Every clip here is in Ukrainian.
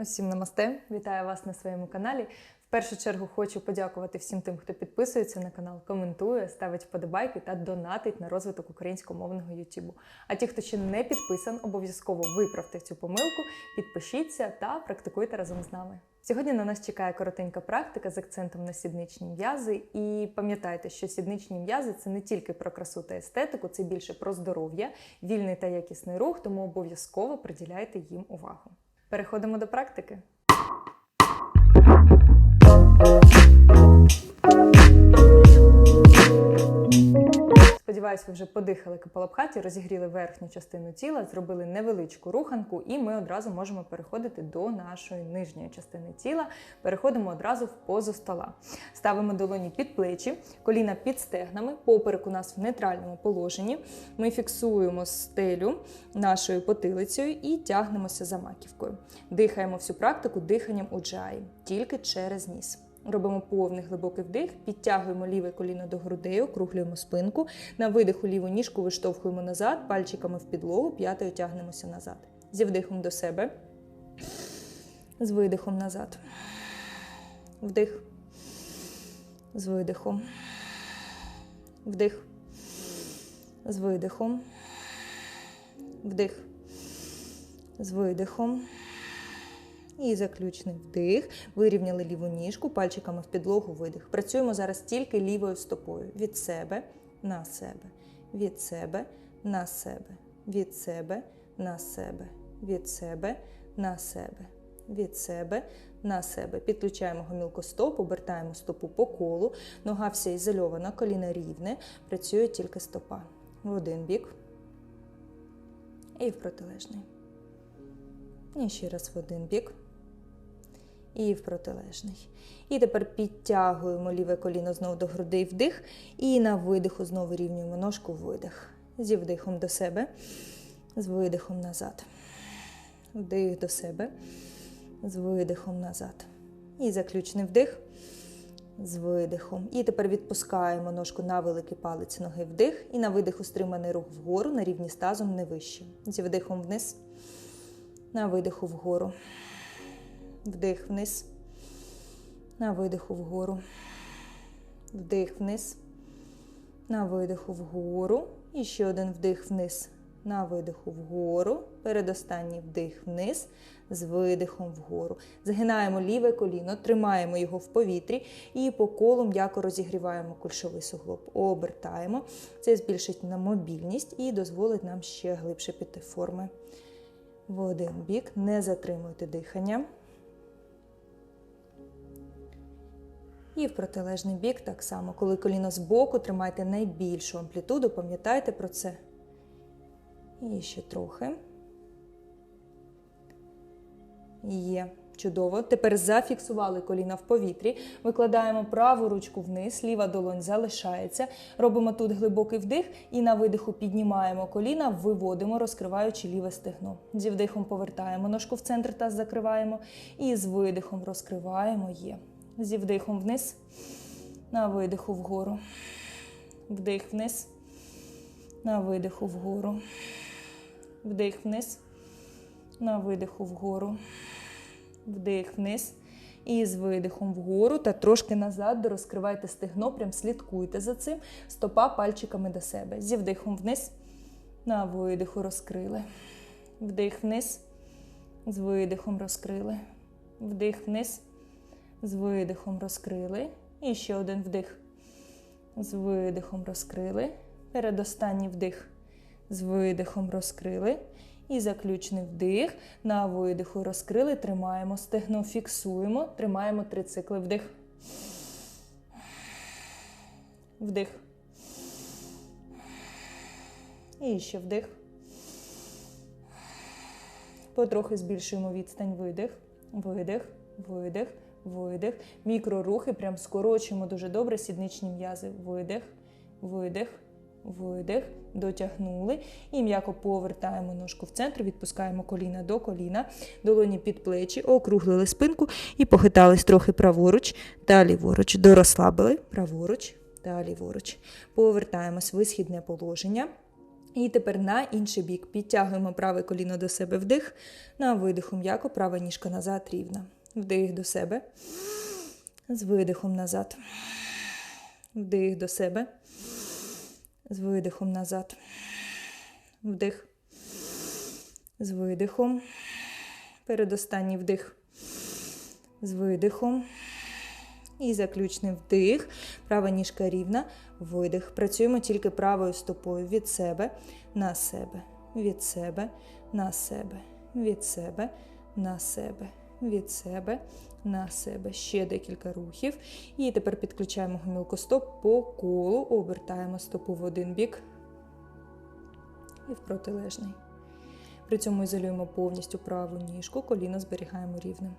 Усім намасте! Вітаю вас на своєму каналі. В першу чергу хочу подякувати всім тим, хто підписується на канал, коментує, ставить вподобайки та донатить на розвиток українськомовного Ютубу. А ті, хто ще не підписан, обов'язково виправте цю помилку, підпишіться та практикуйте разом з нами. Сьогодні на нас чекає коротенька практика з акцентом на сідничні м'язи. І пам'ятайте, що сідничні м'язи це не тільки про красу та естетику, це більше про здоров'я, вільний та якісний рух, тому обов'язково приділяйте їм увагу. Переходимо до практики. Сподіваюсь, ви вже подихали капалабхаті, розігріли верхню частину тіла, зробили невеличку руханку, і ми одразу можемо переходити до нашої нижньої частини тіла. Переходимо одразу в позу стола. Ставимо долоні під плечі, коліна під стегнами, поперек у нас в нейтральному положенні. Ми фіксуємо стелю нашою потилицею і тягнемося за маківкою. Дихаємо всю практику диханням уджаї, тільки через ніс. Робимо повний глибокий вдих, підтягуємо ліве коліно до грудей, округлюємо спинку. На видиху ліву ніжку виштовхуємо назад, пальчиками в підлогу, п'ятою тягнемося назад. Зі вдихом до себе. З видихом назад. Вдих. З видихом. Вдих. З видихом. Вдих. З видихом. І заключний вдих. Вирівняли ліву ніжку, пальчиками в підлогу видих. Працюємо зараз тільки лівою стопою. Від себе на себе. Від себе на себе. Від себе на себе. Від себе на себе. Від себе на себе. Підключаємо гомілку стоп, обертаємо стопу по колу. Нога вся ізольована, коліна рівне. Працює тільки стопа. В один бік. І в протилежний. І ще раз в один бік. І в протилежний. І тепер підтягуємо ліве коліно знову до грудей вдих. І на видиху знову рівнюємо ножку видих. Зі вдихом до себе, з видихом назад. Вдих до себе, з видихом назад. І заключний вдих з видихом. І тепер відпускаємо ножку на великий палець ноги вдих. І на видиху стриманий рух вгору на рівні з тазом не вище. Зі вдихом вниз. На видиху вгору. Вдих вниз. На видиху вгору. Вдих вниз. На видиху вгору. І ще один вдих вниз. На видиху вгору. Передостанній вдих вниз. З видихом вгору. Згинаємо ліве коліно, тримаємо його в повітрі і по колу м'яко розігріваємо кульшовий суглоб. Обертаємо. Це збільшить нам мобільність і дозволить нам ще глибше піти форми. В один бік. Не затримуйте дихання. І в протилежний бік так само. Коли коліно збоку, тримайте найбільшу амплітуду, пам'ятайте про це. І ще трохи. Є. Чудово. Тепер зафіксували коліна в повітрі. Викладаємо праву ручку вниз, ліва долонь залишається. Робимо тут глибокий вдих і на видиху піднімаємо коліна, виводимо, розкриваючи ліве стегно. Зі вдихом повертаємо ножку в центр та закриваємо. І з видихом розкриваємо. Є. Зі вдихом вниз. На видиху вгору. Вдих вниз. На видиху вгору. Вдих вниз. На видиху вгору. Вдих вниз. І з видихом вгору та трошки назад розкривайте стегно, прям слідкуйте за цим. Стопа пальчиками до себе. Зі вдихом вниз. На видиху розкрили. Вдих вниз. З видихом розкрили. Вдих вниз. З видихом розкрили. І ще один вдих. З видихом розкрили. Передостанній вдих. З видихом розкрили. І заключний вдих. На видиху розкрили. Тримаємо стегно, фіксуємо. Тримаємо три цикли. Вдих. Вдих. І ще вдих. Потрохи збільшуємо відстань. Видих. Видих. Видих. Видих. Мікрорухи. Прям скорочуємо дуже добре сідничні м'язи. Видих. Видих. Видих, дотягнули і м'яко повертаємо ножку в центр, відпускаємо коліна до коліна, долоні під плечі, округлили спинку і похитались трохи праворуч та ліворуч. Дорозслабили праворуч та ліворуч. Повертаємось в висхідне положення. І тепер на інший бік підтягуємо праве коліно до себе вдих. На видиху м'яко, права ніжка назад рівна. Вдих до себе. З видихом назад. Вдих до себе. З видихом назад. Вдих. З видихом. Передостанній вдих. З видихом. І заключний вдих. Права ніжка рівна. Видих. Працюємо тільки правою стопою від себе на себе. Від себе на себе. Від себе на себе. Від себе на себе. Ще декілька рухів. І тепер підключаємо гомілкостоп по колу. Обертаємо стопу в один бік і в протилежний. При цьому ізолюємо повністю праву ніжку, коліно зберігаємо рівним.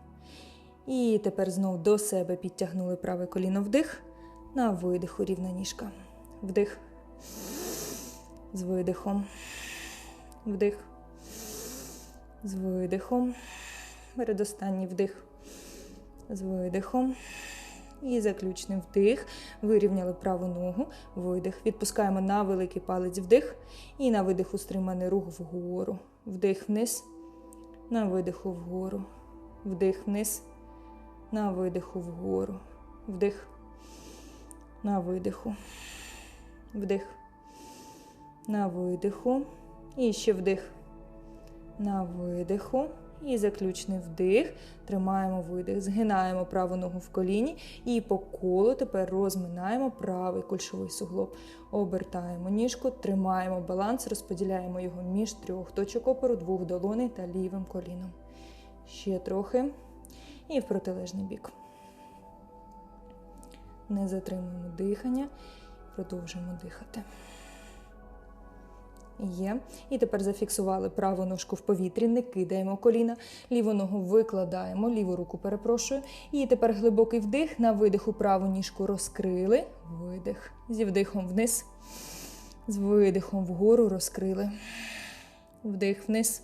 І тепер знову до себе підтягнули праве коліно вдих. На видиху рівна ніжка. Вдих. З видихом. Вдих. З видихом. Передостанній вдих. З видихом. І заключний вдих. Вирівняли праву ногу. Видих. Відпускаємо на великий палець вдих. І на видиху стриманий рух вгору. Вдих вниз. На видиху вгору. Вдих вниз. На видиху вгору. Вдих. На видиху. Вдих. На видиху. І ще вдих. На видиху. І заключний вдих. Тримаємо видих. Згинаємо праву ногу в коліні. І по колу тепер розминаємо правий кульшовий суглоб. Обертаємо ніжку, тримаємо баланс, розподіляємо його між трьох точок опору, двох долоней та лівим коліном. Ще трохи. І в протилежний бік. Не затримуємо дихання, продовжуємо дихати. Є. І тепер зафіксували праву ножку в повітрі, не кидаємо коліна, ліву ногу викладаємо, ліву руку перепрошую. І тепер глибокий вдих. На видиху праву ніжку розкрили. Видих. Зі вдихом вниз. З видихом вгору розкрили. Вдих вниз.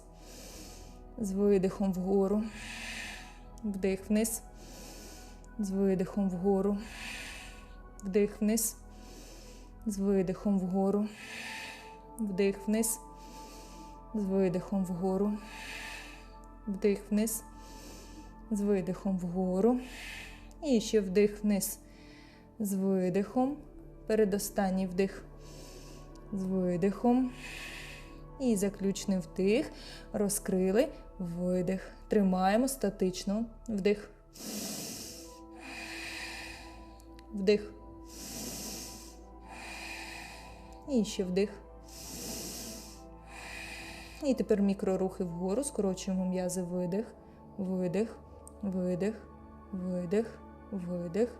З видихом вгору. Вдих вниз. З видихом вгору. Вдих вниз. З видихом вгору. Вдих вниз. З видихом вгору. Вдих вниз. З видихом вгору. І ще вдих вниз. З видихом. Передостанній вдих. З видихом. І заключний вдих. Розкрили. Видих. Тримаємо статично. Вдих. Вдих. І ще вдих. І тепер мікрорухи вгору. Скорочуємо м'язи видих, видих, видих, видих, видих,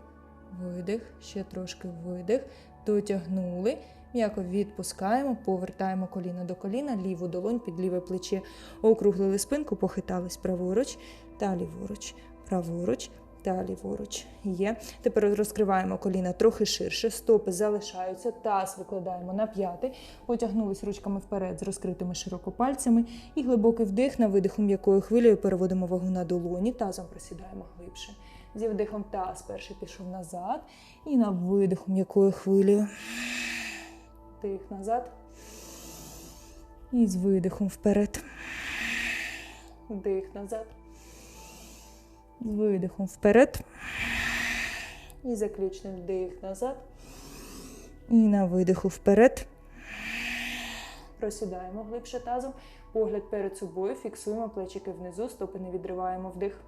видих. Ще трошки видих. Дотягнули. М'яко відпускаємо, повертаємо коліно до коліна, ліву долонь під ліве плече. Округлили спинку, похитались праворуч та ліворуч, праворуч та ліворуч. Є. Тепер розкриваємо коліна трохи ширше, стопи залишаються, таз викладаємо на п'яти, потягнулись ручками вперед з розкритими широко пальцями. І глибокий вдих на видиху м'якою хвилею переводимо вагу на долоні, тазом просідаємо глибше. Зі вдихом таз перший пішов назад. І на видиху м'якою хвилею. Вдих назад. І з видихом вперед. Вдих назад. Видихом вперед. І заключний вдих назад. І на видиху вперед. Просідаємо глибше тазом. Погляд перед собою. Фіксуємо плечики внизу, стопи не відриваємо вдих.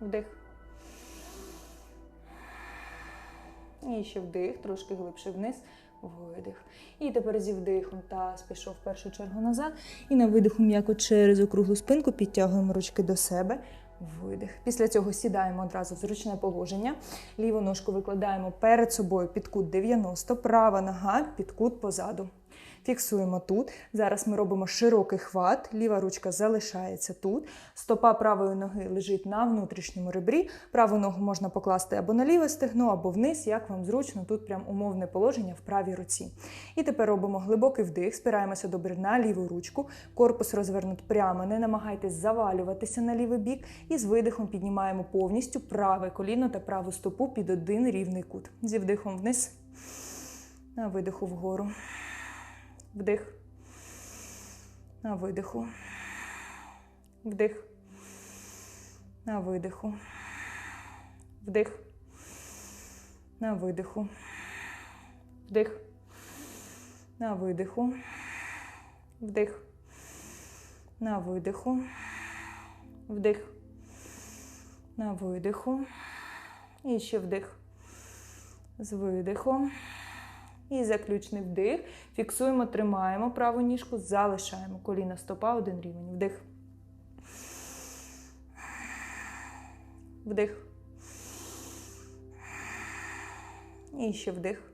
Вдих. І ще вдих, трошки глибше вниз. Видих. І тепер зі вдихом таз пішов в першу чергу назад. І на видиху м'яко через округлу спинку підтягуємо ручки до себе. Видих. Після цього сідаємо одразу в зручне положення. Ліву ножку викладаємо перед собою під кут 90, права нога під кут позаду. Фіксуємо тут. Зараз ми робимо широкий хват, ліва ручка залишається тут. Стопа правої ноги лежить на внутрішньому ребрі. Праву ногу можна покласти або на ліве стегно, або вниз, як вам зручно. Тут прям умовне положення в правій руці. І тепер робимо глибокий вдих, спираємося добре на ліву ручку. Корпус розвернут прямо, не намагайтесь завалюватися на лівий бік. І з видихом піднімаємо повністю праве коліно та праву стопу під один рівний кут. Зі вдихом вниз. На видиху вгору. Вдих. На видиху. Вдих. На видиху. Вдих. На видиху. Вдих. На видиху. Вдих. На видиху. Вдих. На видиху. І ще вдих. З видихом. І заключний вдих. Фіксуємо, тримаємо праву ніжку, залишаємо коліна стопа один рівень. Вдих. Вдих. І ще вдих.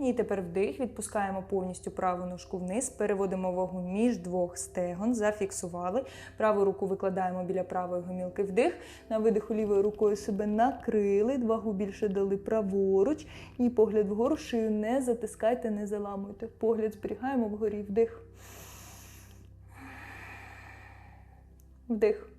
І тепер вдих. Відпускаємо повністю праву ножку вниз, переводимо вагу між двох стегон, зафіксували. Праву руку викладаємо біля правої гомілки вдих. На видиху лівою рукою себе накрили, вагу більше дали праворуч. І погляд вгору, шию не затискайте, не заламуйте. Погляд зберігаємо вгорі вдих. Вдих.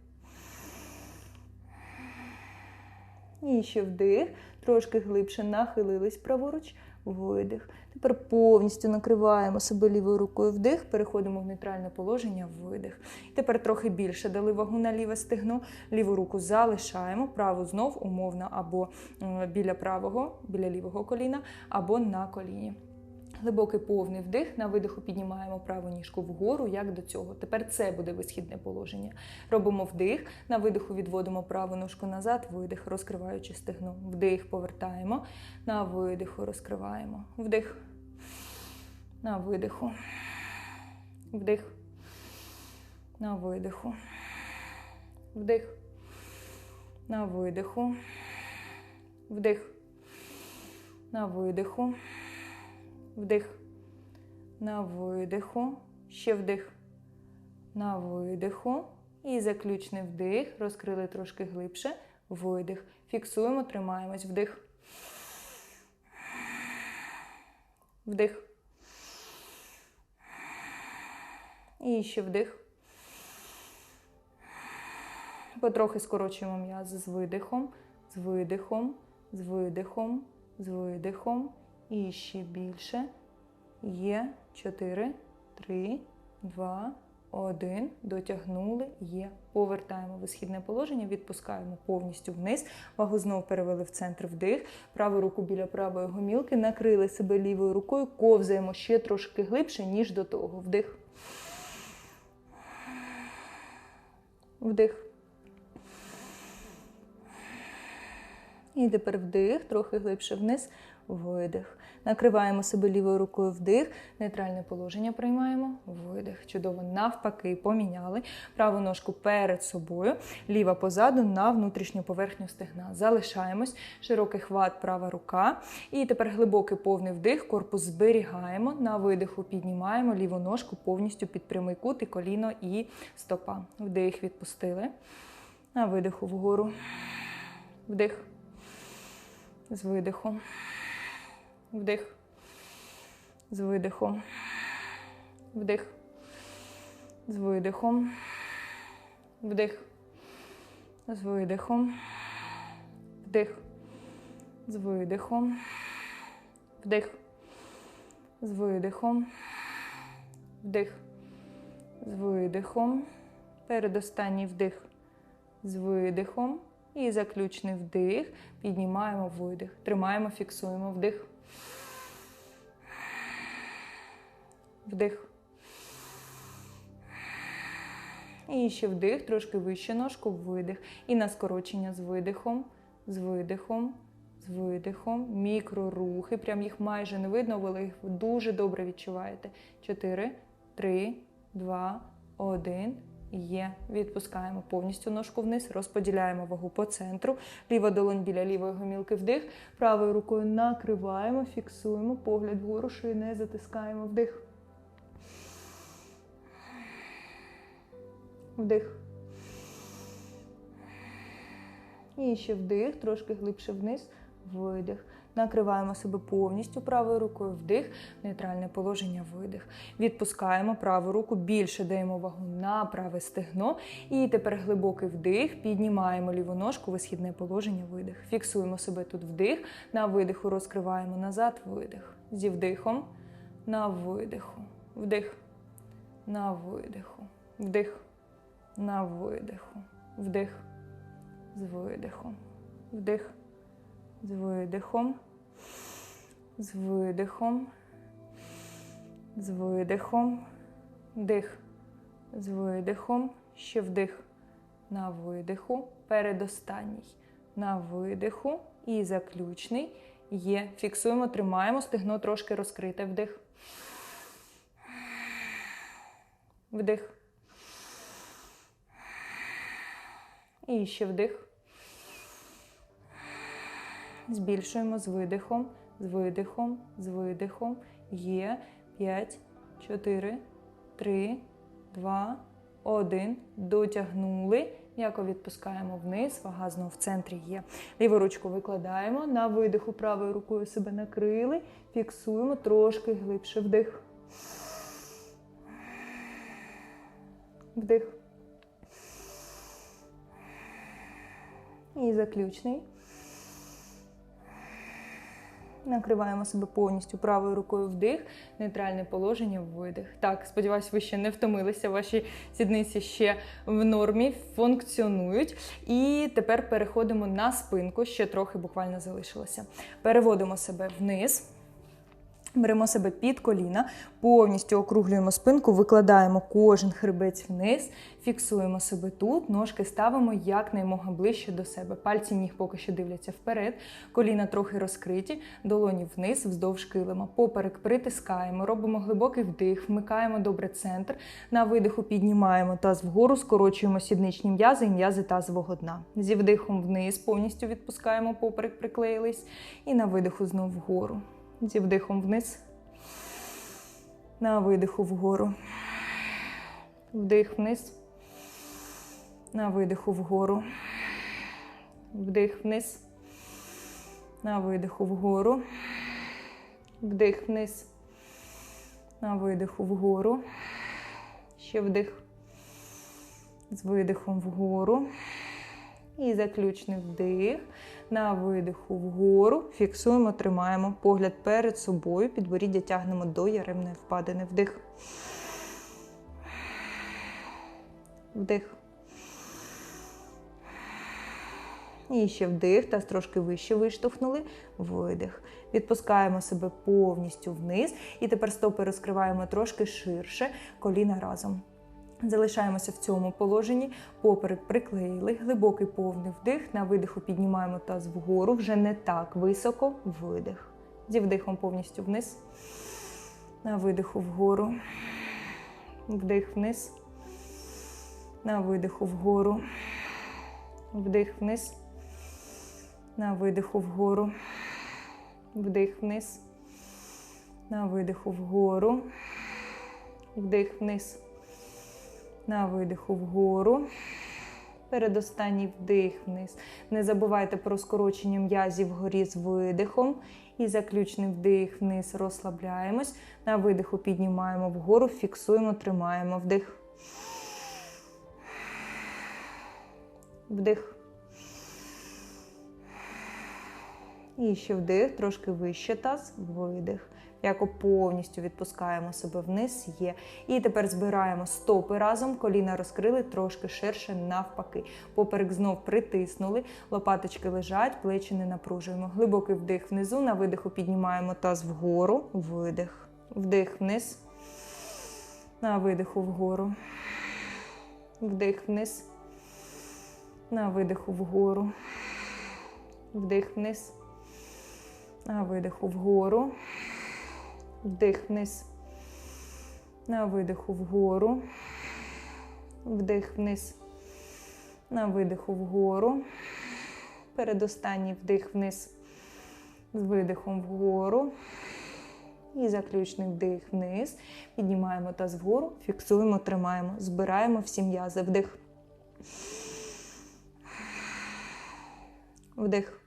І ще вдих. Трошки глибше нахилились праворуч. Видих. Тепер повністю накриваємо себе лівою рукою вдих, переходимо в нейтральне положення, видих. І тепер трохи більше дали вагу на ліве стегно, ліву руку залишаємо, праву знов умовно або е, біля правого, біля лівого коліна, або на коліні. Глибокий повний вдих. На видиху піднімаємо праву ніжку вгору, як до цього. Тепер це буде висхідне положення. Робимо вдих. На видиху відводимо праву ножку назад, видих, розкриваючи стегно. Вдих, повертаємо. На видиху розкриваємо. Вдих. На видиху. Вдих. На видиху. Вдих. На видиху. Вдих. На видиху. Вдих. На видиху. Ще вдих. На видиху. І заключний вдих. Розкрили трошки глибше. Видих. Фіксуємо, тримаємось. Вдих. Вдих. І ще вдих. Потрохи скорочуємо м'язи з видихом, з видихом, з видихом, з видихом. І ще більше. Є. 4, 3, 2, 1. Дотягнули. Є. Повертаємо висхідне положення, відпускаємо повністю вниз. Вагу знову перевели в центр вдих. Праву руку біля правої гомілки. Накрили себе лівою рукою. Ковзаємо ще трошки глибше, ніж до того. Вдих. Вдих. І тепер вдих, трохи глибше вниз, видих. Накриваємо себе лівою рукою вдих, нейтральне положення приймаємо, видих. Чудово, навпаки, поміняли. Праву ножку перед собою, ліва позаду на внутрішню поверхню стегна. Залишаємось, широкий хват, права рука. І тепер глибокий повний вдих, корпус зберігаємо. На видиху піднімаємо ліву ножку повністю під прямий кут і коліно і стопа. Вдих, відпустили. На видиху вгору. Вдих. З видихом. Вдих. З видихом. Вдих. З видихом. Вдих. З видихом. Вдих. З видихом. Вдих. З видихом. Вдих. З видихом. Передостанній вдих. З видихом. І заключний вдих. Піднімаємо видих. Тримаємо, фіксуємо вдих. Вдих. І ще вдих, трошки вище ножку, видих. І на скорочення з видихом, з видихом, з видихом. Мікрорухи. Прям їх майже не видно, але їх дуже добре відчуваєте. Чотири, три, два, один. Є. Відпускаємо повністю ножку вниз, розподіляємо вагу по центру. Ліва долонь біля лівої гомілки вдих. Правою рукою накриваємо, фіксуємо, погляд вгору, шию не затискаємо вдих. Вдих. І ще вдих, трошки глибше вниз, видих. Накриваємо себе повністю правою рукою вдих, нейтральне положення, видих. Відпускаємо праву руку, більше даємо вагу на праве стегно. І тепер глибокий вдих. Піднімаємо ліву ножку, висхідне положення, видих. Фіксуємо себе тут вдих. На видиху розкриваємо назад, видих. Зі вдихом. На видиху. Вдих. На видиху. Вдих. На видиху. Вдих. З видихом. Вдих. З видихом. З видихом. З видихом. Дих. З видихом. Ще вдих. На видиху. Передостанній. На видиху. І заключний. Є. Фіксуємо, тримаємо. Стегно трошки розкрите. Вдих. Вдих. І ще вдих. Збільшуємо з видихом, з видихом, з видихом. Є 5, 4, 3, 2, 1. Дотягнули. М'яко відпускаємо вниз, вага знову в центрі є. Ліву ручку викладаємо. На видиху правою рукою себе накрили. Фіксуємо трошки глибше вдих. Вдих. І заключний. Накриваємо себе повністю правою рукою вдих, нейтральне положення, видих. Так, сподіваюсь, ви ще не втомилися, ваші сідниці ще в нормі, функціонують. І тепер переходимо на спинку, ще трохи буквально залишилося. Переводимо себе вниз. Беремо себе під коліна, повністю округлюємо спинку, викладаємо кожен хребець вниз, фіксуємо себе тут, ножки ставимо якнаймога ближче до себе. Пальці ніг поки що дивляться вперед, коліна трохи розкриті, долоні вниз, вздовж килима. Поперек притискаємо, робимо глибокий вдих, вмикаємо добре центр. На видиху піднімаємо таз вгору, скорочуємо сідничні м'язи і м'язи тазового дна. Зі вдихом вниз, повністю відпускаємо, поперек приклеїлись. І на видиху знову вгору. Зі вдихом вниз. На видиху вгору. Вдих вниз. На видиху вгору. Вдих вниз. На видиху вгору. Вдих вниз. На видиху вгору. Ще вдих. З видихом вгору. І заключний вдих. На видиху вгору. Фіксуємо, тримаємо погляд перед собою. Підборіддя тягнемо до яремної впадини. Вдих. Вдих. І ще вдих, та трошки вище виштовхнули. Видих. Відпускаємо себе повністю вниз. І тепер стопи розкриваємо трошки ширше, коліна разом. Залишаємося в цьому положенні, поперек приклеїли, глибокий повний вдих. На видиху піднімаємо таз вгору, вже не так високо, видих. Зі вдихом повністю вниз. На видиху вгору. Вдих вниз. На видиху вгору. Вдих вниз. На видиху вгору. Вдих вниз. На видиху вгору. Вдих вниз. На видиху вгору. Передостанній вдих вниз. Не забувайте про скорочення м'язів вгорі з видихом. І заключний вдих вниз. Розслабляємось. На видиху піднімаємо вгору, фіксуємо, тримаємо вдих. Вдих. І ще вдих, трошки вище таз, видих. Яко повністю відпускаємо себе вниз, є. І тепер збираємо стопи разом, коліна розкрили трошки ширше, навпаки. Поперек знов притиснули, лопаточки лежать, плечі не напружуємо. Глибокий вдих внизу, на видиху піднімаємо таз вгору, видих. Вдих вниз. На видиху вгору. Вдих вниз. На видиху вгору. Вдих вниз. На видиху вгору. Вдих вниз. На видиху вгору. Вдих вниз. На видиху вгору. Передостанній вдих вниз. З видихом вгору. І заключний вдих вниз. Піднімаємо таз вгору, фіксуємо, тримаємо. Збираємо всі м'язи. Вдих. Вдих.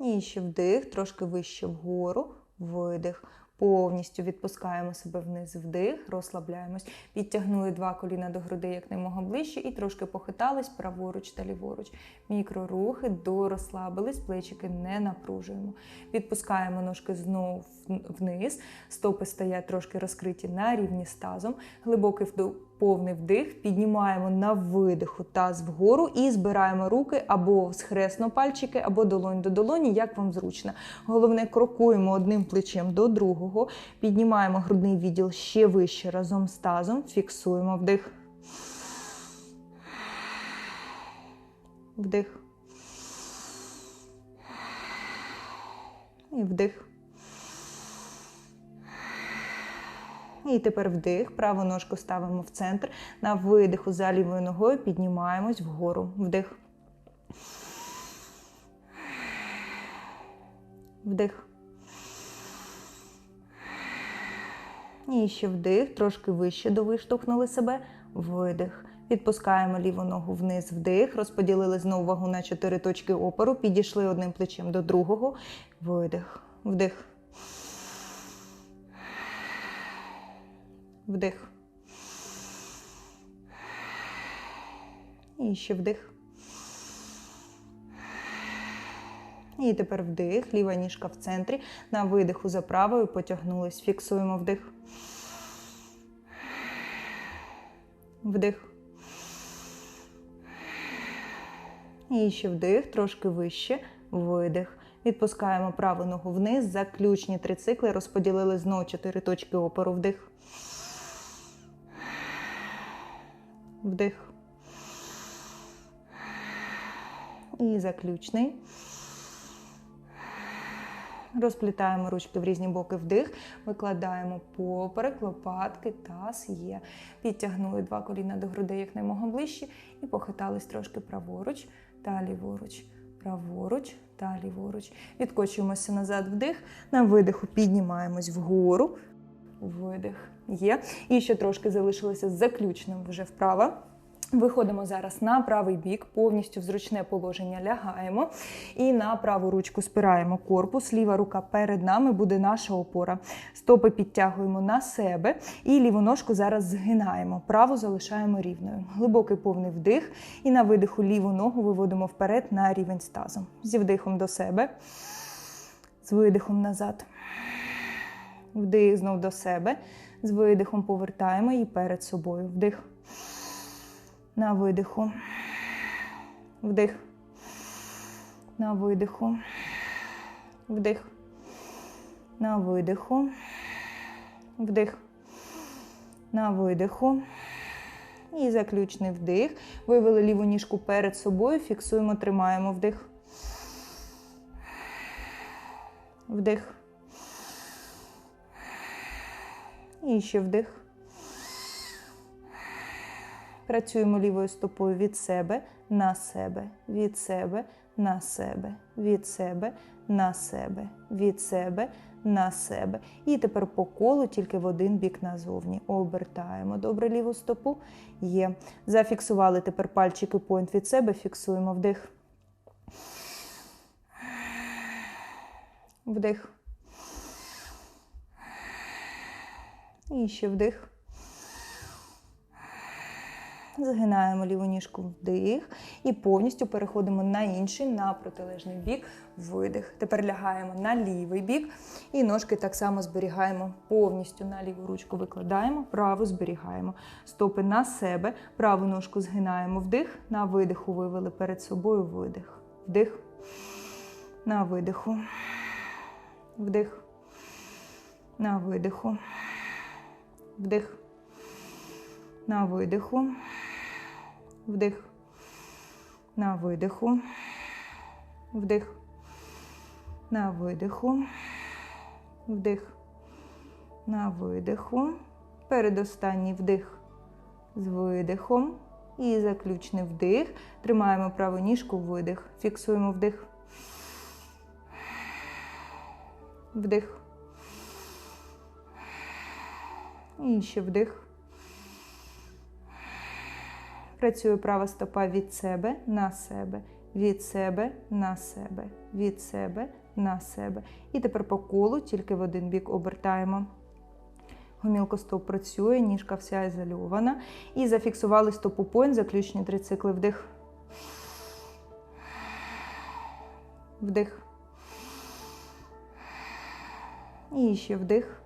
І вдих, трошки вище вгору, видих. Повністю відпускаємо себе вниз, вдих, розслабляємось. Підтягнули два коліна до груди якнаймога ближче і трошки похитались праворуч та ліворуч. Мікрорухи, дорозслабились, плечики не напружуємо. Відпускаємо ножки знову вниз, стопи стоять трошки розкриті на рівні з тазом. Глибокий вдох, повний вдих, піднімаємо на видиху таз вгору і збираємо руки або схресно пальчики, або долонь до долоні, як вам зручно. Головне, крокуємо одним плечем до другого, піднімаємо грудний відділ ще вище разом з тазом, фіксуємо вдих. Вдих. І вдих. І тепер вдих, праву ножку ставимо в центр. На видиху за лівою ногою піднімаємось вгору. Вдих. Вдих. І ще вдих, трошки вище довиштовхнули себе. Видих. Відпускаємо ліву ногу вниз, вдих, розподілили знову вагу на чотири точки опору, підійшли одним плечем до другого. Видих. Вдих. Вдих. І ще вдих. І тепер вдих, ліва ніжка в центрі. На видиху за правою потягнулись. Фіксуємо вдих. Вдих. І ще вдих, трошки вище. Видих. Відпускаємо праву ногу вниз. Заключні три цикли. Розподілили знову чотири точки опору. Вдих. Вдих. І заключний. Розплітаємо ручки в різні боки вдих, викладаємо поперек, лопатки, таз є. Підтягнули два коліна до грудей якнаймога ближче і похитались трошки праворуч та ліворуч. Праворуч та ліворуч. Відкочуємося назад вдих. На видиху піднімаємось вгору. Видих. Є. І ще трошки залишилося заключним вже вправо. Виходимо зараз на правий бік, повністю в зручне положення лягаємо. І на праву ручку спираємо корпус. Ліва рука перед нами буде наша опора. Стопи підтягуємо на себе і ліву ножку зараз згинаємо. Праву залишаємо рівною. Глибокий повний вдих. І на видиху ліву ногу виводимо вперед на рівень з. Зі вдихом до себе, з видихом назад. Вдих знов до себе. З видихом повертаємо і перед собою. Вдих. На видиху. Вдих. На видиху. Вдих. На видиху. Вдих. На видиху. І заключний вдих. Вивели ліву ніжку перед собою. Фіксуємо, тримаємо вдих. Вдих. І ще вдих. Працюємо лівою стопою від себе на себе, від себе на себе, від себе на себе, від себе на себе. І тепер по колу тільки в один бік назовні. Обертаємо добре ліву стопу. Є. Зафіксували тепер пальчики point від себе, фіксуємо вдих. Вдих. І ще вдих. Згинаємо ліву ніжку вдих. І повністю переходимо на інший, на протилежний бік, видих. Тепер лягаємо на лівий бік. І ножки так само зберігаємо. Повністю на ліву ручку викладаємо, праву зберігаємо. Стопи на себе, праву ножку згинаємо. Вдих, на видиху вивели перед собою. Видих. Вдих, на видиху, вдих, на видиху, вдих. На видиху вдих, на видиху, вдих, на видиху, вдих, на видиху. Передостанній вдих з видихом. І заключний вдих. Тримаємо праву ніжку, видих. Фіксуємо вдих. Вдих. І ще вдих. Працює права стопа від себе на себе, від себе на себе, від себе на себе. І тепер по колу тільки в один бік обертаємо. Гомілкостоп працює, ніжка вся ізольована. І зафіксували стопу point, заключні три цикли вдих. Вдих. І ще вдих.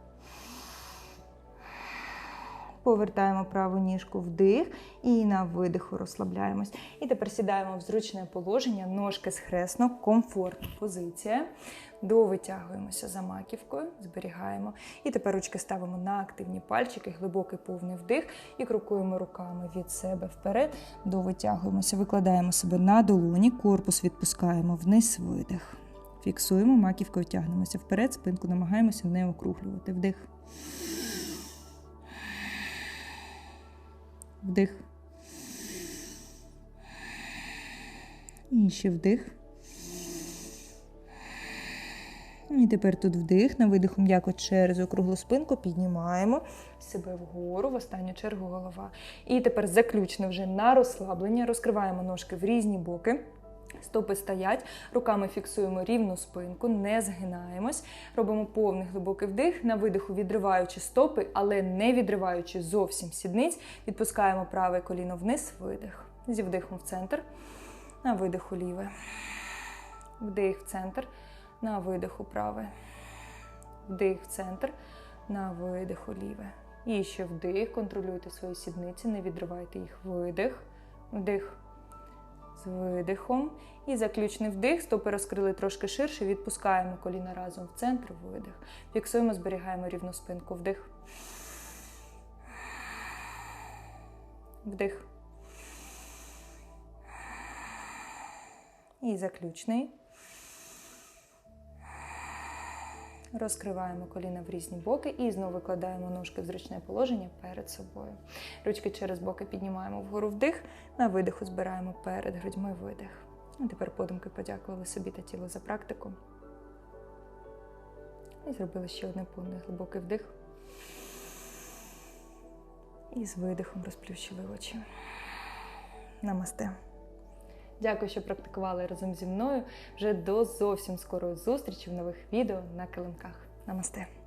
Повертаємо праву ніжку вдих і на видиху розслабляємось. І тепер сідаємо в зручне положення, ножки схресно, комфортна позиція. Довитягуємося за маківкою, зберігаємо. І тепер ручки ставимо на активні пальчики, глибокий повний вдих і крокуємо руками від себе вперед. Довитягуємося, викладаємо себе на долоні, корпус відпускаємо вниз, видих. Фіксуємо, маківкою тягнемося вперед, спинку намагаємося не округлювати. Вдих. Вдих. І ще вдих. І тепер тут вдих. На видиху м'яко через округлу спинку піднімаємо себе вгору, в останню чергу голова. І тепер заключно вже на розслаблення. Розкриваємо ножки в різні боки. Стопи стоять, руками фіксуємо рівну спинку, не згинаємось. Робимо повний глибокий вдих, на видиху відриваючи стопи, але не відриваючи зовсім сідниць. Відпускаємо праве коліно вниз, видих. Зі вдихом в центр, на видиху ліве. Вдих в центр, на видиху праве. Вдих в центр, на видиху ліве. І ще вдих, контролюйте свої сідниці, не відривайте їх. Видих, вдих з видихом. І заключний вдих, стопи розкрили трошки ширше, відпускаємо коліна разом в центр, видих. Фіксуємо, зберігаємо рівну спинку. Вдих. Вдих. І заключний. Розкриваємо коліна в різні боки і знову викладаємо ножки в зручне положення перед собою. Ручки через боки піднімаємо вгору вдих, на видиху збираємо перед грудьми видих. І тепер подумки подякували собі та тілу за практику. І зробили ще один повний глибокий вдих. І з видихом розплющили очі. Намасте. Дякую, що практикували разом зі мною. Вже до зовсім скорої зустрічі в нових відео на килимках. Намасте!